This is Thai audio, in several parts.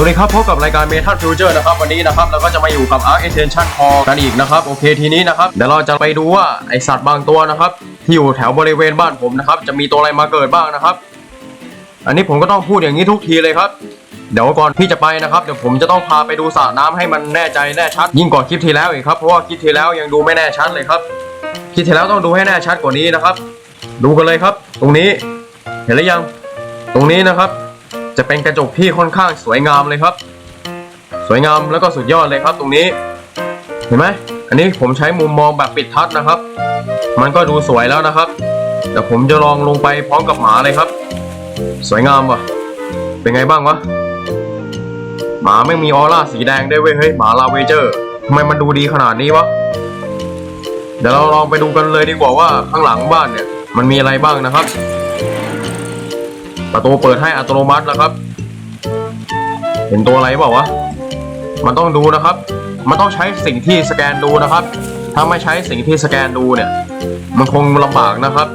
วัสดีครับพบกับรายการ Metal Future นะครับวันนี้นะครับเราก็จะมาอยู่กับ Arc Extension Core กันอีกนะครับโอเคทีนี้นะครับเดี๋ยวเราจะไปดูว่าไอสัตว์บางตัวนะครับที่อยู่แถวบริเวณบ้านผมนะครับจะมีตัวอะไรมาเกิดบ้างนะครับ อันนี้ผมก็ต้องพูดอย่างนี้ทุกทีเลยครับ เดี๋ยวก่อนที่จะไปนะครับเดี๋ยวผมจะต้องพาไปดูสระน้ำให้มันแน่ใจแน่ชัด ยิ่งกว่าคลิปที่แล้วอีกครับเพราะว่าคลิปที่แล้วยังดูไม่แน่ชัดเลยครับคลิปที่แล้วต้องดูให้แน่ชัดกว่านี้นะครับ ดูกันเลยครับ ตรงนี้เห็นหรือยัง ตรงนี้นะครับ จะเป็นกระจกที่ค่อนข้างสวยงามเลยครับ สวยงามแล้วก็สุดยอดเลยครับตรงนี้ เห็นไหมอันนี้ผมใช้มุมมองแบบปิดทัชนะครับ มันก็ดูสวยแล้วนะครับแต่ผมจะลองลงไปพร้อมกับหมาเลยครับ สวยงามว่ะ เป็นไงบ้างวะ หมาไม่มีออร่าสีแดงได้เว้ยเฮ้ยหมาลาเวเจอร์ทำไมมันดูดีขนาดนี้วะ เดี๋ยวเราลองไปดูกันเลยดีกว่าว่าข้างหลังบ้านเนี่ย มันมีอะไรบ้างนะครับ ประตูเปิดให้อัตโนมัติแล้วครับ เห็นตัวอะไรเปล่าวะ มันต้องดูนะครับ มันต้องใช้สิ่งที่สแกนดูนะครับ ถ้าไม่ใช้สิ่งที่สแกนดูเนี่ย มันคงลำบากนะครับ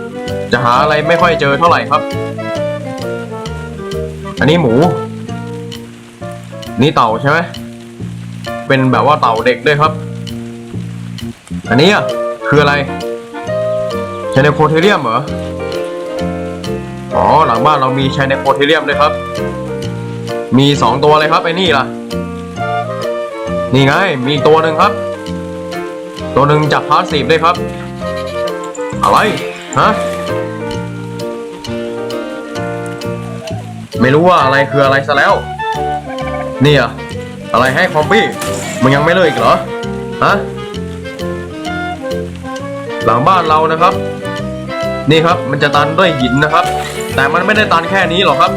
จะหาอะไรไม่ค่อยเจอเท่าไหร่ครับ อันนี้หมู นี่เต่าใช่ไหม เป็นแบบว่าเต่าเด็กด้วยครับ อันนี้อะคืออะไรชนโคเทเรียมเหรอ อ๋อหลังบ้านเรามีชายในโคเทเรียมด้วยครับ มีสองตัวเลยครับไอ้นี่ล่ะ นี่ไง มีตัวหนึ่งครับ ตัวหนึ่งจากพาสซีฟด้วยครับ อะไรฮะไม่รู้ว่าอะไรคืออะไรซะแล้ว นี่อะอะไรให้คอมบี้มันยังไม่เลิกอีกเหรอฮะหลังบ้านเรานะครับ นี่ครับมันจะตันด้วยหินนะครับ แต่มันไม่ได้ตันแค่นี้หรอกครับ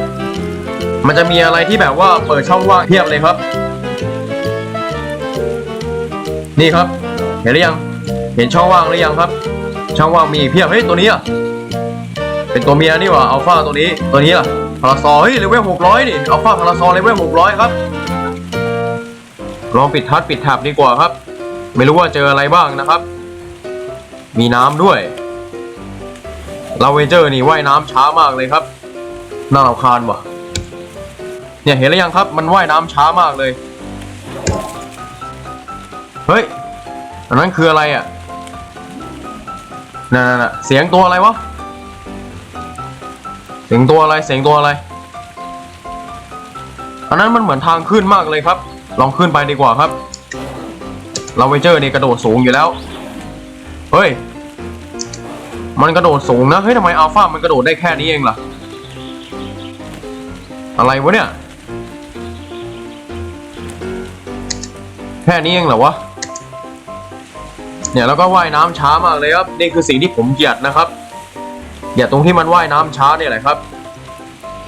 มันจะมีอะไรที่แบบว่าเปิดช่องว่างเทียบเลยครับ นี่ครับ เห็นหรือยัง เห็นช่องว่างหรือยังครับ ช่องว่างมีอีเพียบเฮ้ยตัวนี้อะเป็นตัวเมียนี่หว่าอัลฟาตัวนี้ตัวนี้ล่ะพาราซอเฮ้ยเลเวลหกร้อยนี่อัลฟาพาราซอเลเวลหกร้อยครับลองปิดทัดปิดแท็บดีกว่าครับ ไม่รู้ว่าเจออะไรบ้างนะครับ มีน้ำด้วย ลาเวเจอร์นี่ว่ายน้ำช้ามากเลยครับ น่ารำคาญว่ะ เนี่ยเห็นแล้วยังครับมันว่ายน้ำช้ามากเลย เฮ้ย อันนั้นคืออะไรอะนั่นน่ะเสียงตัวอะไรวะ เสียงตัวอะไร เสียงตัวอะไร อันนั้นมันเหมือนทางขึ้นมากเลยครับ ลองขึ้นไปดีกว่าครับ ลาเวเจอร์นี่กระโดดสูงอยู่แล้ว เฮ้ย มันกระโดดสูงนะเฮ้ยทำไมอัลฟามันกระโดดได้แค่นี้เองล่ะ อะไรวะเนี่ย แค่นี้เองเหรอวะเนี่ยแล้วก็ว่ายน้ำช้ามากเลยครับนี่คือสิ่งที่ผมเกลียดนะครับเกลียดตรงที่มันว่ายน้ำช้าเนี่ยแหละครับ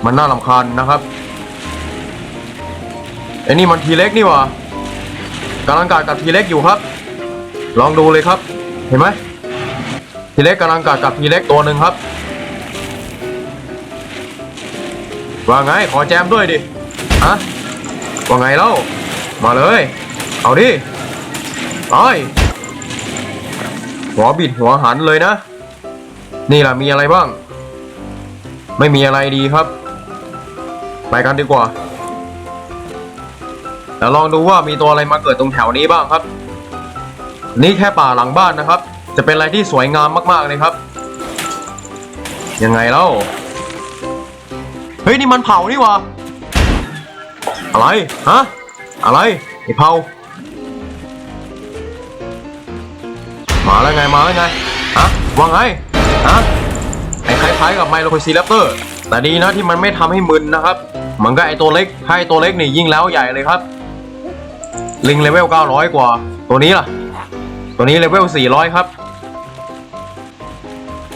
มันน่ารำคาญนะครับไอ้นี่มันทีเล็กนี่ว่ากำลังกัดกับทีเล็กอยู่ครับ ลองดูเลยครับ เห็นไหม ทีเล็กกำลังกัดกับทีเล็กตัวหนึ่งครับ ว่าไงขอแจมด้วยดิฮะว่าไงเล่ามาเลย เอาดิไปหัวบิดหัวหันเลยนะ นี่แหละมีอะไรบ้าง ไม่มีอะไรดีครับ ไปกันดีกว่าแล้วลองดูว่ามีตัวอะไรมาเกิดตรงแถวนี้บ้างครับ นี่แค่ป่าหลังบ้านนะครับ จะเป็นอะไรที่สวยงามมาก ๆ เลยครับ ยังไงเล่า เฮ้ย นี่มันเผานี่วะอะไร ฮะ อะไรไอ้เผา มาแล้วไง มาแล้วไง ฮะ ว่าไง ฮะ ไอ้คล้ายๆกับไมโลโคซีแรปเตอร์ แต่ดีนะที่มันไม่ทำให้มึนนะครับ มันก็ไอตัวเล็กถ้าไอตัวเล็กนี่ยิ่งแล้วใหญ่เลยครับ ลิงเลเวล900 กว่า ตัวนี้ล่ะ ตัวนี้เลเวล400 ครับ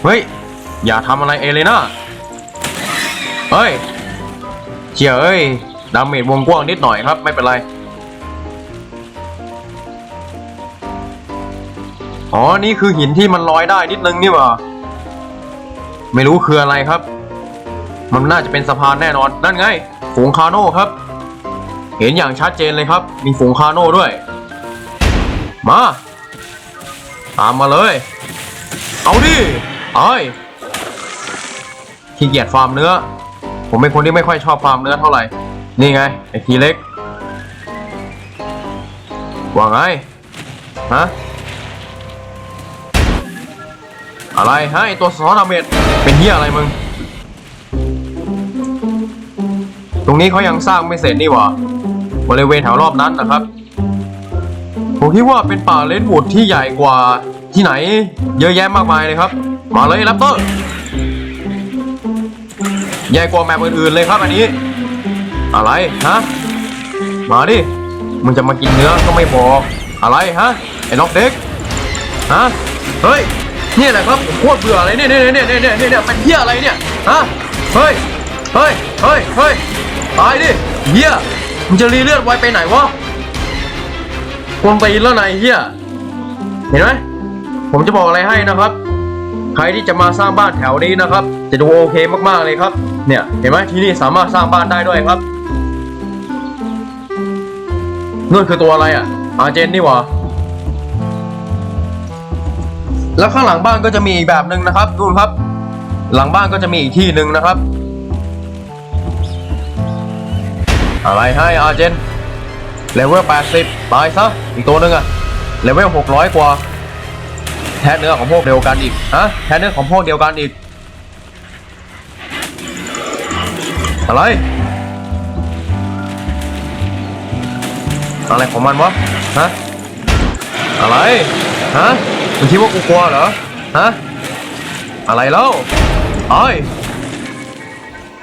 เฮ้ย อย่าทำอะไรเอเลยนะเฮ้ยเชี่ยเอ้ยดาเมจวงกว้างนิดหน่อยครับ ไม่เป็นไร อ๋อ นี่คือหินที่มันลอยได้นิดนึงนี่หว่า ไม่รู้คืออะไรครับ มันน่าจะเป็นสะพานแน่นอน นั่นไง ฝูงคาโน่ครับ เห็นอย่างชัดเจนเลยครับ มีฝูงคาโน่ด้วย มา ตามมาเลย เอาดิ ไอ้ยขี้เกียจฟาร์มเนื้อ ผมเป็นคนที่ไม่ค่อยชอบฟาร์มเนื้อเท่าไหร่ นี่ไงไอ้ทีเล็ก ว่าไง ฮะ อะไรฮะไอตัวส้อนดาเมจเป็นเฮียอะไรมึง ตรงนี้เขายังสร้างไม่เสร็จนี่หว่า บริเวณแถวรอบนั้นนะครับ ผมคิดว่าเป็นป่าเลนวูดที่ใหญ่กว่าที่ไหน เยอะแยะมากมายเลยครับ มาเลยแรปเตอร์ใหญ่กว่าแมปอื่นๆเลยครับอันนี้ อะไรฮะมาดิมึงจะมากินเนื้อก็ไม่บอกอะไรฮะไอ้น็อกเด็กฮะเฮ้ยเนี่ยแหละครับผมโคตรเบื่อเลยเนี่ยเนี่ยเนี่ยเนี่ยเนี่ยเนี่ยเป็นเหี้ยอะไรเนี่ยฮะเฮ้ยเฮ้ยเฮ้ยเฮ้ยตายดิเหี้ยมึงจะรีเลือดไวไปไหนวะกวนตีนแล้วนายเหี้ยเห็นไหมผมจะบอกอะไรให้นะครับ ใครที่จะมาสร้างบ้านแถวนี้นะครับ จะดูโอเคมากๆเลยครับ เนี่ยเห็นไหมที่นี่สามารถสร้างบ้านได้ด้วยครับนู่นคือตัวอะไรอะ อาเจนนี่หว่าแล้วข้างหลังบ้านก็จะมีอีกแบบหนึ่งนะครับดูครับ หลังบ้านก็จะมีอีกที่หนึ่งนะครับ อะไรให้อาเจนเลเวล80ตายซะอีกตัวหนึ่งอะเลเวล600 กว่า แท้เนื้อของพวกเดียวกันอีกฮะแท้เนื้อของพวกเดียวกันอีก อะไร อะไรของมันวะฮะอะไรฮะมึงคิดว่ากูกลัวเหรอฮะอะไรเล่าไอ้ย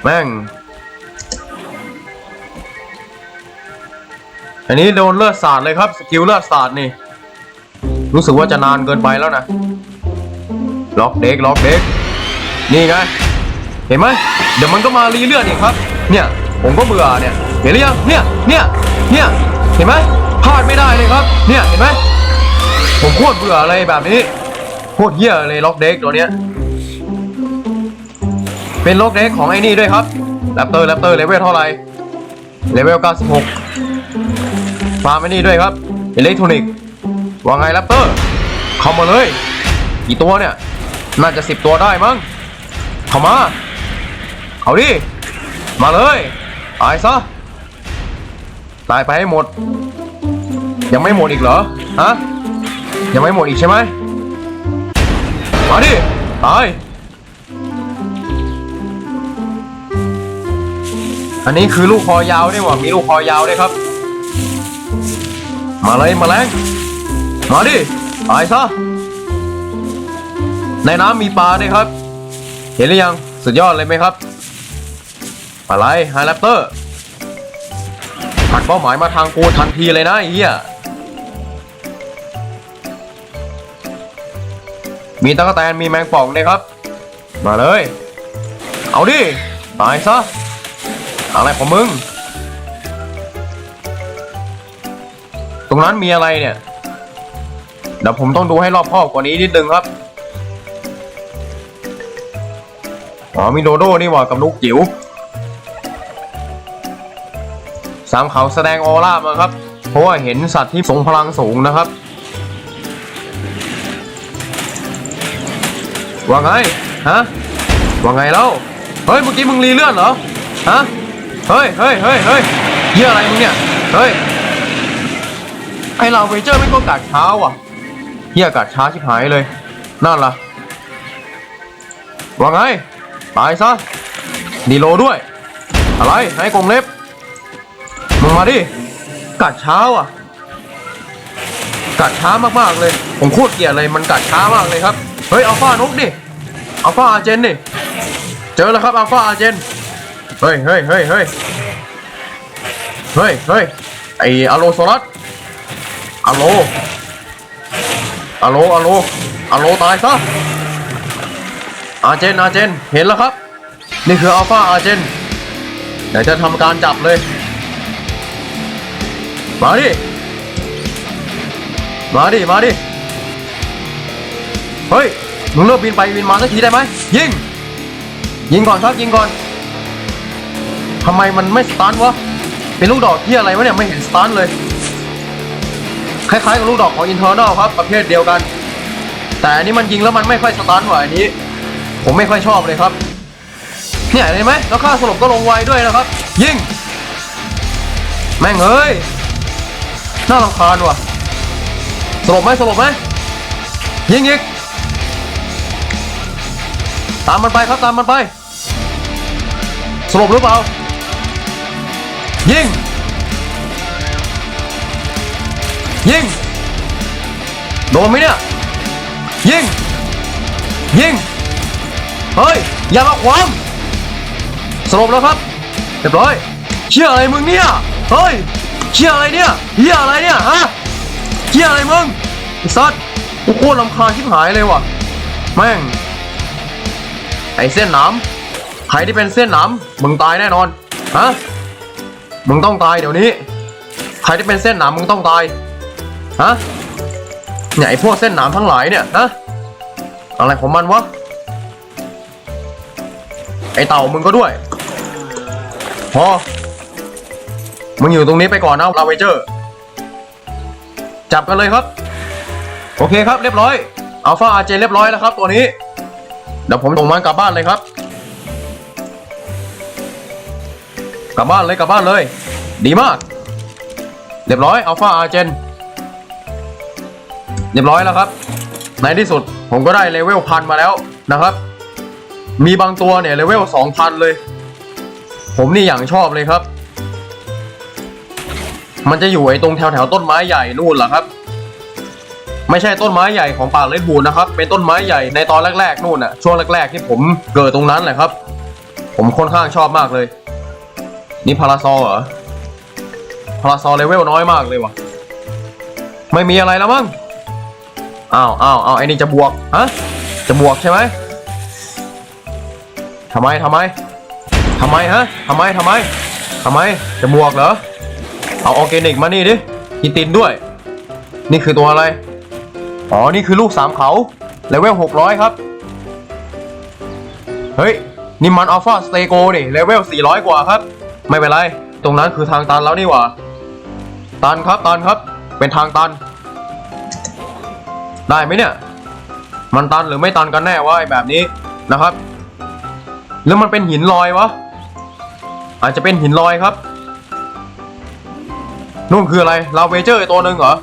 แม่งอันนี้โดนเลือดสาดเลยครับ สกิลเลือดสาดนี่ รู้สึกว่าจะนานเกินไปแล้วนะ ล็อกเด็กล็อกเด็ก นี่ไง เห็นไหม เดี๋ยวมันก็มารีเลือดอีกครับ เนี่ย ผมก็เบื่อเนี่ย เห็นหรือยัง เนี่ย เนี่ย เนี่ย เห็นไหมพลาดไม่ได้เลยครับ เนี่ย เห็นไหม ผมโคตรเบื่ออะไรแบบนี้ โคตรเหี้ยเลยล็อกเด็กตัวเนี้ย เป็นล็อกเด็กของไอ้นี่ด้วยครับแรปเตอร์แรปเตอร์เลเวลเท่าไหร่ เลเวล 96ฟาร์มไอ้นี่ด้วยครับอิเล็กทรอนิกส์ ว่าไงแรปเตอร์ เข้ามาเลย กี่ตัวเนี่ย น่าจะสิบตัวได้มั้ง เข้ามา เอาดิ มาเลยตายซะ ตายไปให้หมด ยังไม่หมดอีกเหรอ ฮะ ยังไม่หมดอีกใช่ไหม มาดิ ตาย อันนี้คือลูกคอยาวด้วยว่ะมีลูกคอยาวด้วยครับ มาเลยมาแรง มาดิตายซะ ในน้ำมีปลาด้วยครับ เห็นหรือยัง สุดยอดเลยไหมครับ อะไรไฮแรปเตอร์หักเป้าหมายมาทางกูทันทีเลยนะไอ้เหี้ย มีตะกแตนมีแมงป่องด้วยครับ มาเลย เอาดิ ตายซะ อะไรของมึง ตรงนั้นมีอะไรเนี่ย เดี๋ยวผมต้องดูให้รอบคอบกว่านี้นิดนึงครับ อ๋อมีโดโด้นี่หว่ากับนุกจิ๋วสามเขาแสดงออร่ามาครับ เพราะว่าเห็นสัตว์ที่ทรงพลังสูงนะครับ ว่าไง ฮะ ว่าไงแล้ว เฮ้ย เมื่อกี้มึงรีเลื่อนเหรอ ฮะ เฮ้ยเฮ้ยเฮ้ยเฮ้ยเหี้ยอะไรมึงเนี่ย เฮ้ย ไอเราเวเจอร์ไม่ก็กัดเช้าอะ เหี้ยกัดช้าชิบหายเลย นั่นล่ะ ว่าไง ตายซะดีโลด้วย อะไรไอ้กงเล็บมึงมาดิกัดเช้าอะ กัดช้ามากๆเลย ผมโคตรเกลียดเลยมันกัดช้ามากเลยครับ เฮ้ยอัลฟานกดิอัลฟาอาเจนดิ เจอแล้วครับอัลฟาอาเจน เฮ้ยเฮ้ยเฮ้ยเฮ้ยเฮ้ยเฮ้ยไออโลโซลัสอโล อโลอโลอโลตายซะอาเจนอาเจนเห็นแล้วครับ นี่คืออัลฟาอาเจนเดี๋ยวจะทำการจับเลย มาดิ มาดิ มาดิ เฮ้ยมึงเลิกบินไปบินมาสักทีได้ไหมยิง ยิงก่อนครับยิงก่อนทำไมมันไม่สตาร์ทวะเป็นลูกดอกที่อะไรวะเนี่ยไม่เห็นสตาร์ทเลย คล้ายๆกับลูกดอกของอินเทอร์นลครับประเภทเดียวกัน แต่อันนี้มันยิงแล้วมันไม่ค่อยสตาร์ทว่ะอันนี้ ผมไม่ค่อยชอบเลยครับเนี่ยเห็นไหมแล้วค่าสลบก็ลงไวด้วยนะครับ ยิง แม่งเอ้ยน่ารำคาญว่ะสลบไหมสลบไหมยิงอีกตามมันไปครับตามมันไปสลบหรือเปล่ายิง ยิง โดนไหมเนี่ย ยิง ยิง เฮ้ย อย่ามาขวางสลบแล้วครับ เรียบร้อย เชี่ยอะไรมึงเนี่ย เฮ้ย เชี่ยอะไรเนี่ยเฮียอะไรเนี่ยฮะเชี่ยอะไรมึงไอ้สัตว์กูโคตรลำคาญชิบหายเลยว่ะ แม่ง ไอ้เส้นหนามใครที่เป็นเส้นหนามมึงตายแน่นอน ฮะ มึงต้องตายเดี๋ยวนี้ ใครที่เป็นเส้นหนามมึงต้องตาย ฮะเนี่ยไอ้พวกเส้นหนามทั้งหลายเนี่ยฮะอะไรของมันวะ ไอเต่ามึงก็ด้วย พอ มึงอยู่ตรงนี้ไปก่อนนะลาเวเจอร์ จับกันเลยครับ โอเคครับเรียบร้อยอัลฟาอาเจเรียบร้อยแล้วครับ ตัวนี้ เดี๋ยวผมส่งมันกลับบ้านเลยครับ กลับบ้านเลยกลับบ้านเลย ดีมาก เรียบร้อยอัลฟาอาเจน เรียบร้อยแล้วครับ ในที่สุดผมก็ได้เลเวลพันมาแล้วนะครับ มีบางตัวเนี่ยเลเวลสองพันเลย ผมนี่อย่างชอบเลยครับ มันจะอยู่ไอ้ตรงแถวแถวต้นไม้ใหญ่นู่นแหละครับ ไม่ใช่ต้นไม้ใหญ่ของป่าเลดบูนนะครับ เป็นต้นไม้ใหญ่ในตอนแรกๆนู่นน่ะช่วงแรกๆที่ผมเกิดตรงนั้นแหละครับ ผมค่อนข้างชอบมากเลย นี่พาราซอเหรอพาราซอเลเวลน้อยมากเลยว่ะ ไม่มีอะไรแล้วมั้ง อ้าวอ้าวอ้าวไอ้นี่จะบวกฮะจะบวกใช่ไหมทำไมทำไมทำไมฮะทำไมทำไมทำไมจะบวกเหรอเอาออร์แกนิกมานี่ดิกินตินด้วย นี่คือตัวอะไรอ๋อนี่คือลูกสามเขาเลเวลหกร้อยครับเฮ้ยนี่มันอัลฟาสเตโกนี่เลเวลสี่ร้อยกว่าครับ ไม่เป็นไร ตรงนั้นคือทางตันแล้วนี่หว่า ตันครับตันครับ เป็นทางตัน ได้ไหมเนี่ย มันตันหรือไม่ตันกันแน่วะไอ้แบบนี้นะครับหรือมันเป็นหินลอยวะ อาจจะเป็นหินลอยครับนู่นคืออะไรลาเวเจอร์ตัวหนึ่งเหรอ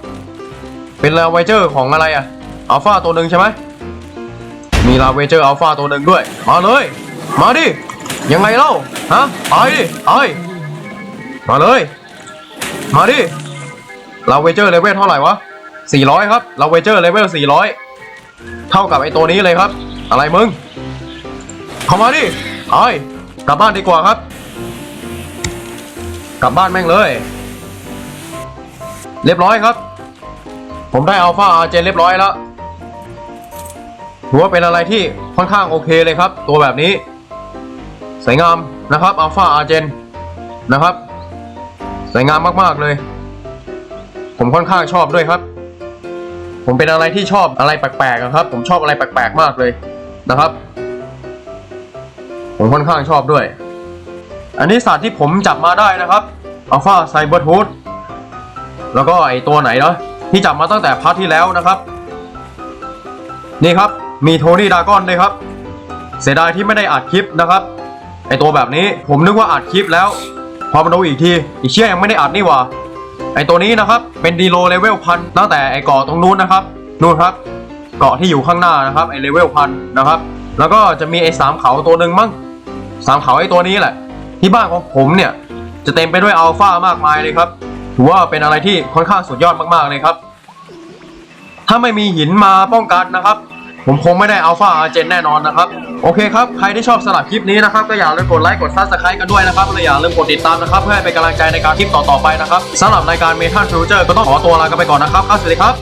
เป็นลาเวเจอร์ของอะไรอะอัลฟาตัวหนึ่งใช่ไหมมีลาเวเจอร์อัลฟาตัวหนึ่งด้วย มาเลย มาดิ ยังไงเล่า ฮะ ไปดิไปมาเลย มาดิลาเวเจอร์เลเวลเท่าไหร่วะ 400 ครับลาเวเจอร์เลเวล400 เท่ากับไอตัวนี้เลยครับ อะไรมึง เข้ามาดิไปกลับบ้านดีกว่าครับ กลับบ้านแม่งเลย เรียบร้อยครับ ผมได้อัลฟาอาร์เจนเรียบร้อยแล้วถือว่าเป็นอะไรที่ค่อนข้างโอเคเลยครับ ตัวแบบนี้ สวยงามนะครับอัลฟาอาร์เจนนะครับ สวยงามมาก ๆ เลย ผมค่อนข้างชอบด้วยครับ ผมเป็นอะไรที่ชอบอะไรแปลกๆอะครับ ผมชอบอะไรแปลกๆมากเลยนะครับ ผมค่อนข้างชอบด้วย อันนี้สัตว์ที่ผมจับมาได้นะครับอัลฟาไซเบอร์ทูธแล้วก็ไอตัวไหนเนาะที่จับมาตั้งแต่พาร์ทที่แล้วนะครับ นี่ครับมีโทนี่ดากอนด้วยครับ เสียดายที่ไม่ได้อัดคลิปนะครับไอตัวแบบนี้ผมนึกว่าอัดคลิปแล้ว พอมาดูอีกทีอีเชี่ยยังไม่ได้อัดนี่หว่า ไอตัวนี้นะครับ เป็นดีโลเลเวลพันตั้งแต่ไอเกาะตรงนู้นนะครับนู่นครับ เกาะที่อยู่ข้างหน้านะครับไอเลเวลพันนะครับ แล้วก็จะมีไอสามเขาตัวหนึ่งมั้งสามเขาไอตัวนี้แหละ ที่บ้านของผมเนี่ย จะเต็มไปด้วยอัลฟามากมายเลยครับถือว่าเป็นอะไรที่ค่อนข้างสุดยอดมากๆเลยครับ ถ้าไม่มีหินมาป้องกันนะครับ ผมคงไม่ได้อัลฟาอาร์เจนแน่นอนนะครับ โอเคครับ ใครที่ชอบสลับคลิปนี้นะครับ ก็อย่าลืมกดไลค์กดซับสไครต์กันด้วยนะครับและอย่าลืมกดติดตามนะครับ เพื่อให้เป็นกำลังใจในการคลิปต่อๆไปนะครับสำหรับรายการเมทัลฟิวเจอร์ก็ต้องขอตัวลากันไปก่อนนะครับครับสวัสดีครับ